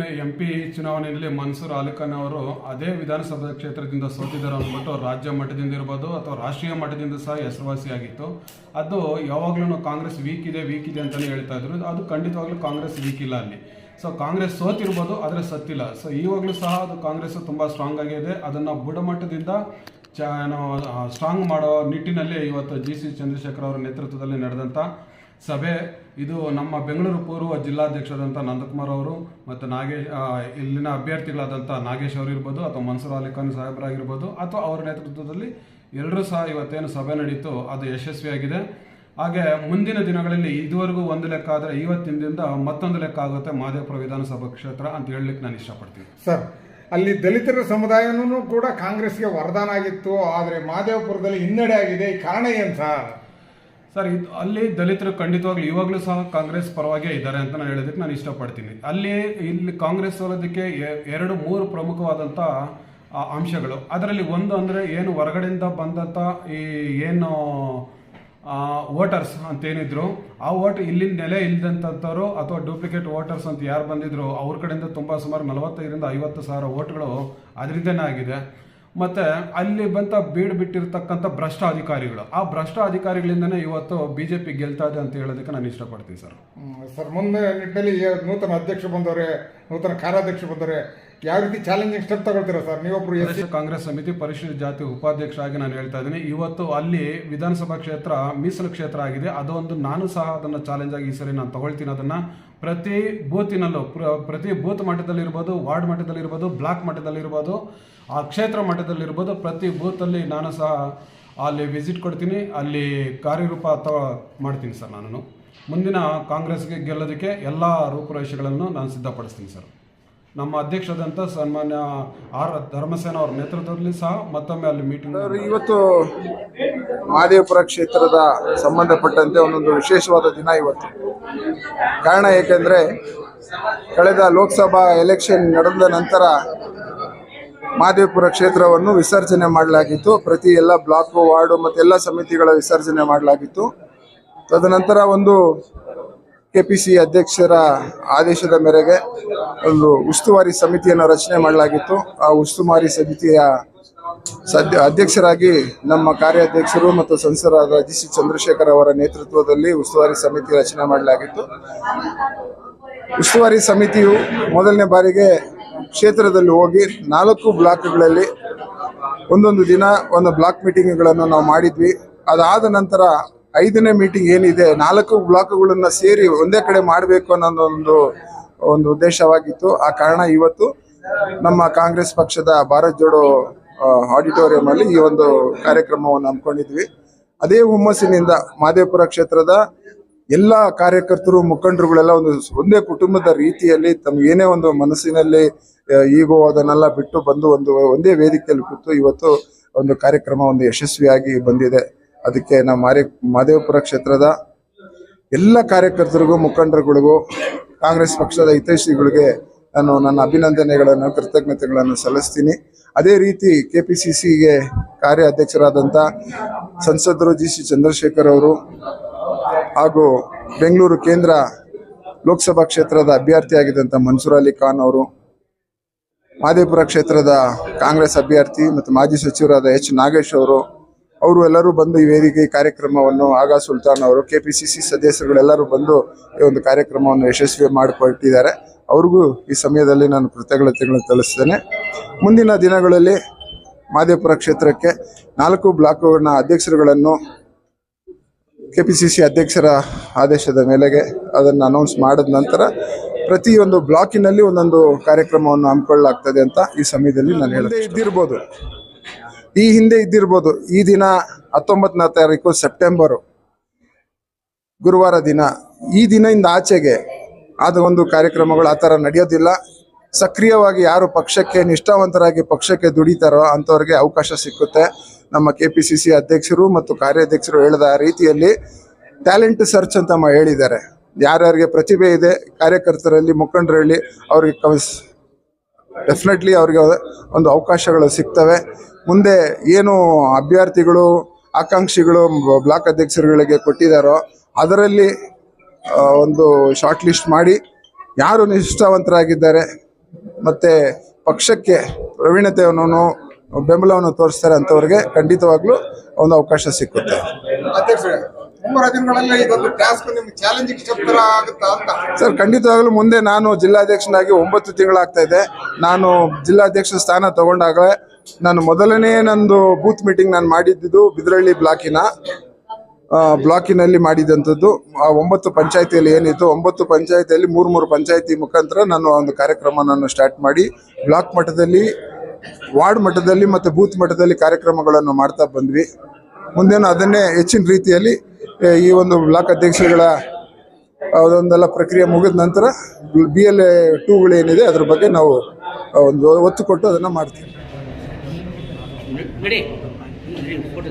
ಹಿಂದಿನ M P ಚುನಾವಣೆಯಲ್ಲಿ ಮನ್ಸೂರ್ ಅಲಿಖಾನ್ ಅವರು ಅದೇ ವಿಧಾನಸಭಾ ಕ್ಷೇತ್ರದಿಂದ ಸೋತಿದ್ದಾರೆ ಅಂದ್ಬಿಟ್ಟು ರಾಜ್ಯ ಮಟ್ಟದಿಂದ ಇರ್ಬೋದು ಅಥವಾ ರಾಷ್ಟ್ರೀಯ ಮಟ್ಟದಿಂದ ಸಹ ಹೆಸರುವಾಸಿಯಾಗಿತ್ತು. ಅದು ಯಾವಾಗ್ಲೂ ಕಾಂಗ್ರೆಸ್ ವೀಕ್ ಇದೆ ವೀಕ್ ಇದೆ ಅಂತಲೇ ಹೇಳ್ತಾ ಇದ್ರು. ಅದು ಖಂಡಿತವಾಗ್ಲೂ ಕಾಂಗ್ರೆಸ್ ವೀಕ್ ಇಲ್ಲ ಅಲ್ಲಿ. ಸೊ ಕಾಂಗ್ರೆಸ್ ಸೋತಿರ್ಬೋದು, ಆದರೆ ಸತ್ತಿಲ್ಲ. ಸೊ ಇವಾಗಲೂ ಸಹ ಅದು ಕಾಂಗ್ರೆಸ್ ತುಂಬ ಸ್ಟ್ರಾಂಗ್ ಆಗಿದೆ. ಅದನ್ನು ಬುಡಮಟ್ಟದಿಂದ ಚ ಸ್ಟ್ರಾಂಗ್ ಮಾಡೋ ನಿಟ್ಟಿನಲ್ಲಿ ಇವತ್ತು ಜಿ ಸಿ ಚಂದ್ರಶೇಖರ್ ಅವರ ನೇತೃತ್ವದಲ್ಲಿ ನಡೆದಂಥ ಸಭೆ. ಇದು ನಮ್ಮ ಬೆಂಗಳೂರು ಪೂರ್ವ ಜಿಲ್ಲಾಧ್ಯಕ್ಷರಾದಂಥ ನಂದಕುಮಾರ್ ಅವರು ಮತ್ತು ನಾಗೇಶ್ ಇಲ್ಲಿನ ಅಭ್ಯರ್ಥಿಗಳಾದಂಥ ನಾಗೇಶ್ ಅವರು ಇರ್ಬೋದು ಅಥವಾ ಮನ್ಸೂರ್ ಅಲಿ ಖಾನ್ ಸಾಹೇಬರಾಗಿರ್ಬೋದು ಅಥವಾ ಅವರ ನೇತೃತ್ವದಲ್ಲಿ ಎಲ್ಲರೂ ಸಹ ಇವತ್ತೇನು ಸಭೆ ನಡೀತು, ಅದು ಯಶಸ್ವಿಯಾಗಿದೆ. ಹಾಗೆ ಮುಂದಿನ ದಿನಗಳಲ್ಲಿ ಇದುವರೆಗೂ ಒಂದು ಲೆಕ್ಕ ಆದರೆ ಇವತ್ತಿನ ದಿನದಿಂದ ಮತ್ತೊಂದು ಲೆಕ್ಕ ಆಗುತ್ತೆ ಮಹದೇವಪುರ ವಿಧಾನಸಭಾ ಕ್ಷೇತ್ರ ಅಂತ ಹೇಳಲಿಕ್ಕೆ ನಾನು ಇಷ್ಟಪಡ್ತೀನಿ. ಸರ್, ಅಲ್ಲಿ ದಲಿತರ ಸಮುದಾಯನೂ ಕೂಡ ಕಾಂಗ್ರೆಸ್ಗೆ ವರದಾನ ಆಗಿತ್ತು, ಆದರೆ ಮಾದೇವಪುರದಲ್ಲಿ ಹಿನ್ನಡೆ ಆಗಿದೆ. ಈ ಕಾರಣ ಏನು ಸರ್? ಸರ್, ಇದು ಅಲ್ಲಿ ದಲಿತರು ಖಂಡಿತವಾಗ್ಲು ಇವಾಗಲೂ ಸಹ ಕಾಂಗ್ರೆಸ್ ಪರವಾಗೇ ಇದ್ದಾರೆ ಅಂತ ನಾನು ಹೇಳೋದಕ್ಕೆ ನಾನು ಇಷ್ಟಪಡ್ತೀನಿ. ಅಲ್ಲಿ, ಇಲ್ಲಿ ಕಾಂಗ್ರೆಸ್ ಸೋಲೋದಕ್ಕೆ ಎರಡು, ಮೂರು ಪ್ರಮುಖವಾದಂಥ ಅಂಶಗಳು. ಅದರಲ್ಲಿ ಒಂದು ಅಂದರೆ ಏನು ಹೊರಗಡೆಯಿಂದ ಬಂದಂಥ ಈ ಏನು ವೋಟರ್ಸ್ ಅಂತೇನಿದ್ರು ಆ ವೋಟ್ ಇಲ್ಲಿನ ನೆಲೆ ಇಲ್ಲದಂಥವ್ರು ಅಥವಾ ಡೂಪ್ಲಿಕೇಟ್ ವೋಟರ್ಸ್ ಅಂತ ಯಾರು ಬಂದಿದ್ರು, ಅವ್ರ ಕಡೆಯಿಂದ ತುಂಬ ಸುಮಾರು ನಲವತ್ತೈದರಿಂದ ಐವತ್ತು ಸಾವಿರ ವೋಟ್ಗಳು ಅದರಿಂದನೇ ಆಗಿದೆ. ಮತ್ತೆ ಅಲ್ಲಿ ಬಂತ ಬೀಡ್ ಬಿಟ್ಟಿರ್ತಕ್ಕಂಥ ಭ್ರಷ್ಟ ಅಧಿಕಾರಿಗಳು ಆ ಭ್ರಷ್ಟ ಅಧಿಕಾರಿಗಳಿಂದನೇ ಇವತ್ತು ಬಿಜೆಪಿ ಗೆಲ್ತಾ ಇದೆ ಅಂತ ಹೇಳೋದಕ್ಕೆ ನಾನು ಇಷ್ಟಪಡ್ತೀನಿ ಸರ್. ಸರ್ ಮುಂದೆ ನಿಟ್ಟಿನಲ್ಲಿ ನೂತನ ಅಧ್ಯಕ್ಷ ಬಂದವರೇ, ನೂತನ ಕಾರ್ಯಾಧ್ಯಕ್ಷ ಬಂದವರೆ ಯಾವ ರೀತಿ ಚಾಲೆಂಜಿಂಗ್ ಸ್ಟೆಪ್ ತಗೊಳ್ತೀರಾ ಸರ್? ನೀವೊಬ್ರು ಎಸ್ ಕಾಂಗ್ರೆಸ್ ಸಮಿತಿ ಪರಿಶಿಷ್ಟ ಜಾತಿ ಉಪಾಧ್ಯಕ್ಷ ಆಗಿ ನಾನು ಹೇಳ್ತಾ ಇದ್ದೀನಿ. ಇವತ್ತು ಅಲ್ಲಿ ವಿಧಾನಸಭಾ ಕ್ಷೇತ್ರ ಮೀಸಲು ಕ್ಷೇತ್ರ ಆಗಿದೆ. ಅದೊಂದು ನಾನು ಸಹ ಅದನ್ನು ಚಾಲೆಂಜ್ ಆಗಿ ಈ ಸರಿ ನಾನು ತಗೊಳ್ತೀನಿ. ಅದನ್ನ ಪ್ರತಿ ಬೂತಿನಲ್ಲೂ ಪ್ರ- ಪ್ರತಿ ಬೂತ್ ಮಟ್ಟದಲ್ಲಿರ್ಬೋದು ವಾರ್ಡ್ ಮಟ್ಟದಲ್ಲಿರ್ಬೋದು ಬ್ಲಾಕ್ ಮಟ್ಟದಲ್ಲಿರ್ಬೋದು ಆ ಕ್ಷೇತ್ರ ಮಟ್ಟದಲ್ಲಿರ್ಬೋದು ಪ್ರತಿ ಬೂತಲ್ಲಿ ನಾನು ಸಹ ಅಲ್ಲಿ ವಿಸಿಟ್ ಕೊಡ್ತೀನಿ. ಅಲ್ಲಿ ಕಾರ್ಯರೂಪ ಅಥವಾ ಮಾಡ್ತೀನಿ ಸರ್ ನಾನು ಮುಂದಿನ ಕಾಂಗ್ರೆಸ್ಗೆ ಗೆಲ್ಲೋದಕ್ಕೆ ಎಲ್ಲ ರೂಪುರೇಷೆಗಳನ್ನು ನಾನು ಸಿದ್ಧಪಡಿಸ್ತೀನಿ ಸರ್. ನಮ್ಮ ಅಧ್ಯಕ್ಷರಾದಂಥ ಸನ್ಮಾನ್ಯ ಆರ್ ಧರ್ಮಸೇನ ಅವರ ನೇತೃತ್ವದಲ್ಲಿ ಸಹ ಮತ್ತೊಮ್ಮೆ ಅಲ್ಲಿ ಮೀಟಿಂಗ್ ಇವತ್ತು ಮಹದೇವಪುರ ಕ್ಷೇತ್ರದ ಸಂಬಂಧಪಟ್ಟಂತೆ ಒಂದೊಂದು ವಿಶೇಷವಾದ ದಿನ ಇವತ್ತು. ಕಾರಣ ಏಕೆಂದರೆ ಕಳೆದ ಲೋಕಸಭಾ ಎಲೆಕ್ಷನ್ ನಡೆದ ನಂತರ ಮಹದೇವಪುರ ಕ್ಷೇತ್ರವನ್ನು ವಿಸರ್ಜನೆ ಮಾಡಲಾಗಿತ್ತು. ಪ್ರತಿ ಎಲ್ಲ ಬ್ಲಾಕ್ ವಾರ್ಡು ಮತ್ತು ಎಲ್ಲ ಸಮಿತಿಗಳ ವಿಸರ್ಜನೆ ಮಾಡಲಾಗಿತ್ತು. ತದನಂತರ ಒಂದು ಕೆ ಪಿ ಸಿ ಅಧ್ಯಕ್ಷರ ಆದೇಶದ ಮೇರೆಗೆ ಒಂದು ಉಸ್ತುವಾರಿ ಸಮಿತಿಯನ್ನು ರಚನೆ ಮಾಡಲಾಗಿತ್ತು. ಆ ಉಸ್ತುವಾರಿ ಸಮಿತಿಯ ಸದ್ಯ ಅಧ್ಯಕ್ಷರಾಗಿ ನಮ್ಮ ಕಾರ್ಯಾಧ್ಯಕ್ಷರು ಮತ್ತು ಸಂಸದರಾದ ಜಿ ಸಿ ಚಂದ್ರಶೇಖರ್ ಅವರ ನೇತೃತ್ವದಲ್ಲಿ ಉಸ್ತುವಾರಿ ಸಮಿತಿ ರಚನೆ ಮಾಡಲಾಗಿತ್ತು. ಉಸ್ತುವಾರಿ ಸಮಿತಿಯು ಮೊದಲನೇ ಬಾರಿಗೆ ಕ್ಷೇತ್ರದಲ್ಲಿ ಹೋಗಿ ನಾಲ್ಕು ಬ್ಲಾಕ್ಗಳಲ್ಲಿ ಒಂದೊಂದು ದಿನ ಒಂದು ಬ್ಲಾಕ್ ಮೀಟಿಂಗ್ಗಳನ್ನು ನಾವು ಮಾಡಿದ್ವಿ. ಅದಾದ ನಂತರ ಐದನೇ ಮೀಟಿಂಗ್ ಏನಿದೆ, ನಾಲ್ಕು ಬ್ಲಾಕ್ಗಳನ್ನ ಸೇರಿ ಒಂದೇ ಕಡೆ ಮಾಡಬೇಕು ಅನ್ನೋ ಒಂದು ಒಂದು ಉದ್ದೇಶವಾಗಿತ್ತು. ಆ ಕಾರಣ ಇವತ್ತು ನಮ್ಮ ಕಾಂಗ್ರೆಸ್ ಪಕ್ಷದ ಭಾರತ್ ಜೋಡೋ ಆಡಿಟೋರಿಯಂ ಅಲ್ಲಿ ಈ ಒಂದು ಕಾರ್ಯಕ್ರಮವನ್ನು ಹಮ್ಮಿಕೊಂಡಿದ್ವಿ. ಅದೇ ಹುಮ್ಮಸ್ಸಿನಿಂದ ಮಾದೇಪುರ ಕ್ಷೇತ್ರದ ಎಲ್ಲ ಕಾರ್ಯಕರ್ತರು, ಮುಖಂಡರುಗಳೆಲ್ಲ ಒಂದು ಒಂದೇ ಕುಟುಂಬದ ರೀತಿಯಲ್ಲಿ ತಮ್ಮ ಏನೇ ಒಂದು ಮನಸ್ಸಿನಲ್ಲಿ ಈಗೋ ಅದನ್ನೆಲ್ಲ ಬಿಟ್ಟು ಬಂದು ಒಂದು, ಒಂದೇ ವೇದಿಕೆಯಲ್ಲಿ ಕೂತು ಇವತ್ತು ಒಂದು ಕಾರ್ಯಕ್ರಮ ಒಂದು ಯಶಸ್ವಿಯಾಗಿ ಬಂದಿದೆ. ಅದಕ್ಕೆ ನಮ್ಮ ಮಾರಿ, ಮಾದೇವಪುರ ಕ್ಷೇತ್ರದ ಎಲ್ಲ ಕಾರ್ಯಕರ್ತರಿಗೂ, ಮುಖಂಡರುಗಳಿಗೂ, ಕಾಂಗ್ರೆಸ್ ಪಕ್ಷದ ಹಿತೈಷಿಗಳಿಗೆ ನಾನು ನನ್ನ ಅಭಿನಂದನೆಗಳನ್ನು, ಕೃತಜ್ಞತೆಗಳನ್ನು ಸಲ್ಲಿಸ್ತೀನಿ. ಅದೇ ರೀತಿ ಕೆ ಪಿ ಸಿ ಸಿಗೆ ಕಾರ್ಯಾಧ್ಯಕ್ಷರಾದಂಥ ಸಂಸದರು ಜಿ ಸಿ ಚಂದ್ರಶೇಖರ್ ಅವರು ಹಾಗೂ ಬೆಂಗಳೂರು ಕೇಂದ್ರ ಲೋಕಸಭಾ ಕ್ಷೇತ್ರದ ಅಭ್ಯರ್ಥಿಯಾಗಿದ್ದಂಥ ಮನ್ಸೂರ್ ಅಲಿ ಖಾನ್ ಅವರು ಮಾದೇಪುರ ಕ್ಷೇತ್ರದ ಕಾಂಗ್ರೆಸ್ ಅಭ್ಯರ್ಥಿ ಮತ್ತು ಮಾಜಿ ಸಚಿವರಾದ ಎಚ್ ನಾಗೇಶ್ ಅವರು ಅವರು ಎಲ್ಲರೂ ಬಂದು ಈ ವೇದಿಕೆ ಕಾರ್ಯಕ್ರಮವನ್ನು ಆಗಾ ಸುಲ್ತಾನ್ ಅವರು ಕೆ ಪಿ ಸಿ ಸಿ ಸದಸ್ಯರುಗಳೆಲ್ಲರೂ ಬಂದು ಈ ಒಂದು ಕಾರ್ಯಕ್ರಮವನ್ನು ಯಶಸ್ವಿ ಮಾಡಿಕೊಟ್ಟಿದ್ದಾರೆ. ಅವ್ರಿಗೂ ಈ ಸಮಯದಲ್ಲಿ ನಾನು ಕೃತಜ್ಞತೆಗಳನ್ನು ತಿಳಿಸ್ತೇನೆ. ಮುಂದಿನ ದಿನಗಳಲ್ಲಿ ಮಾದೇಪುರ ಕ್ಷೇತ್ರಕ್ಕೆ ನಾಲ್ಕು ಬ್ಲಾಕ್ನ ಅಧ್ಯಕ್ಷರುಗಳನ್ನು ಕೆ ಪಿ ಸಿ ಸಿ ಅಧ್ಯಕ್ಷರ ಆದೇಶದ ಮೇಲೆಗೆ ಅದನ್ನು ಅನೌನ್ಸ್ ಮಾಡಿದ ನಂತರ ಪ್ರತಿಯೊಂದು ಬ್ಲಾಕಿನಲ್ಲಿ ಒಂದೊಂದು ಕಾರ್ಯಕ್ರಮವನ್ನು ಹಮ್ಮಿಕೊಳ್ಳಲಾಗ್ತದೆ ಅಂತ ಈ ಸಮಯದಲ್ಲಿ ನಾನು ಹೇಳದೆ ಇದ್ದಿರ್ಬೋದು. ಈ ಹಿಂದೆ ಇದ್ದಿರ್ಬೋದು, ಈ ದಿನ ಹತ್ತೊಂಬತ್ತನೇ ತಾರೀಕು ಸೆಪ್ಟೆಂಬರು, ಗುರುವಾರ ದಿನ. ಈ ದಿನದಿಂದ ಆಚೆಗೆ ಆದ ಒಂದು ಕಾರ್ಯಕ್ರಮಗಳು ಆ ಥರ ನಡೆಯೋದಿಲ್ಲ. ಸಕ್ರಿಯವಾಗಿ ಯಾರು ಪಕ್ಷಕ್ಕೆ ನಿಷ್ಠಾವಂತರಾಗಿ ಪಕ್ಷಕ್ಕೆ ದುಡಿತಾರೋ ಅಂಥವ್ರಿಗೆ ಅವಕಾಶ ಸಿಕ್ಕುತ್ತೆ. ನಮ್ಮ ಕೆ ಪಿ ಸಿ ಸಿ ಅಧ್ಯಕ್ಷರು ಮತ್ತು ಕಾರ್ಯಾಧ್ಯಕ್ಷರು ಹೇಳಿದ ರೀತಿಯಲ್ಲಿ ಟ್ಯಾಲೆಂಟ್ ಸರ್ಚ್ ಅಂತ ಹೇಳಿದ್ದಾರೆ. ಯಾರ್ಯಾರಿಗೆ ಪ್ರತಿಭೆ ಇದೆ, ಕಾರ್ಯಕರ್ತರಲ್ಲಿ, ಮುಖಂಡರಲ್ಲಿ, ಅವ್ರಿಗೆ ಕವಸ್ ಡೆಫಿನೆಟ್ಲಿ ಅವರಿಗೆ ಒಂದು ಅವಕಾಶಗಳು ಸಿಗ್ತವೆ. ಮುಂದೆ ಏನು ಅಭ್ಯರ್ಥಿಗಳು ಆಕಾಂಕ್ಷಿಗಳು ಬ್ಲಾಕ್ ಅಧ್ಯಕ್ಷರುಗಳಿಗೆ ಕೊಟ್ಟಿದ್ದಾರೋ ಅದರಲ್ಲಿ ಒಂದು ಶಾರ್ಟ್ ಲಿಸ್ಟ್ ಮಾಡಿ ಯಾರು ನಿಷ್ಠಾವಂತರಾಗಿದ್ದಾರೆ ಮತ್ತು ಪಕ್ಷಕ್ಕೆ ಪ್ರವೀಣತೆಯನ್ನು ಬೆಂಬಲವನ್ನು ತೋರಿಸ್ತಾರೆ ಅಂಥವ್ರಿಗೆ ಖಂಡಿತವಾಗ್ಲೂ ಒಂದು ಅವಕಾಶ ಸಿಕ್ಕುತ್ತೆ. ಸರ್ ಖಂಡಿತವಾಗ್ಲೂ ಮುಂದೆ ನಾನು ಜಿಲ್ಲಾಧ್ಯಕ್ಷನಾಗಿ ಒಂಬತ್ತು ತಿಂಗಳಾಗ್ತಾ ಇದೆ. ನಾನು ಜಿಲ್ಲಾಧ್ಯಕ್ಷ ಸ್ಥಾನ ತಗೊಂಡಾಗ ನಾನು ಮೊದಲನೇ ನಂದು ಬೂತ್ ಮೀಟಿಂಗ್ ನಾನು ಮಾಡಿದ್ದು ಬಿದ್ರಳ್ಳಿ ಬ್ಲಾಕಿನ. ಬ್ಲಾಕಿನಲ್ಲಿ ಮಾಡಿದಂಥದ್ದು. ಆ, ಒಂಬತ್ತು ಪಂಚಾಯತಿಯಲ್ಲಿ ಏನಿತ್ತು, ಒಂಬತ್ತು ಪಂಚಾಯತಿಯಲ್ಲಿ ಮೂರು ಮೂರು ಪಂಚಾಯತಿ ಮುಖಾಂತರ ನಾನು ಒಂದು ಕಾರ್ಯಕ್ರಮ ನಾನು ಸ್ಟಾರ್ಟ್ ಮಾಡಿ, ಬ್ಲಾಕ್ ಮಟ್ಟದಲ್ಲಿ, ವಾರ್ಡ್ ಮಟ್ಟದಲ್ಲಿ ಮತ್ತು ಬೂತ್ ಮಟ್ಟದಲ್ಲಿ ಕಾರ್ಯಕ್ರಮಗಳನ್ನು ಮಾಡ್ತಾ ಬಂದ್ವಿ. ಮುಂದೇನು ಅದನ್ನೇ ಹೆಚ್ಚಿನ ರೀತಿಯಲ್ಲಿ ಈ ಒಂದು ಬ್ಲಾಕ್ ಅಧ್ಯಕ್ಷರುಗಳ ಅದೊಂದೆಲ್ಲ ಪ್ರಕ್ರಿಯೆ ಮುಗಿದ ನಂತರ ಬಿ ಎಲ್ ಎ ಟೂಗಳೇನಿದೆ ಅದ್ರ ಬಗ್ಗೆ ನಾವು ಒಂದು ಒತ್ತು ಕೊಟ್ಟು ಅದನ್ನು ಮಾಡ್ತೀವಿ. ನಡಿ. ಫೋಟೋ